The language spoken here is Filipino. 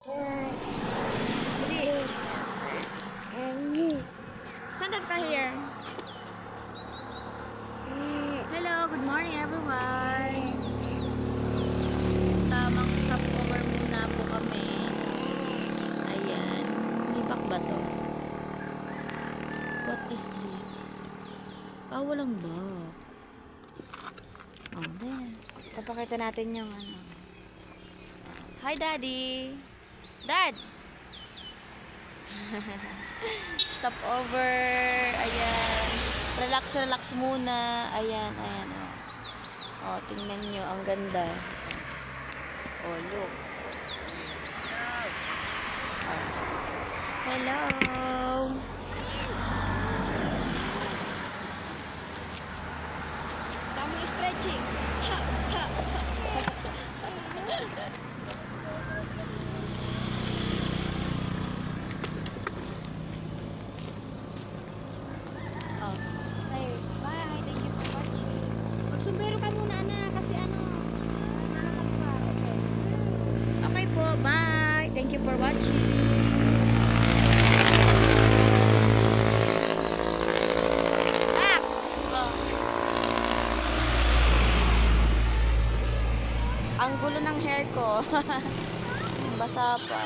Stand up ka here. Hello, good morning everyone. Tamang stopover muna po kami. Ayan. Libak ba to? What is this? Ah, walang bak. Oh, there. Papakita natin yung ano. Hi, Daddy. Dad! Stop over. Ayan. Relax, relax muna. Ayan, ayan. Oh, oh tingnan nyo. Ang ganda. Oh, look. Oh. Hello. Tamang stretching. Ha, ha, Oh. Say, bye. Thank you for watching. Magsumbero ka muna, anak. Kasi ano. Okay. Po. Bye. Thank you for watching. Ah! Ang gulo ng hair ko. Basa pa.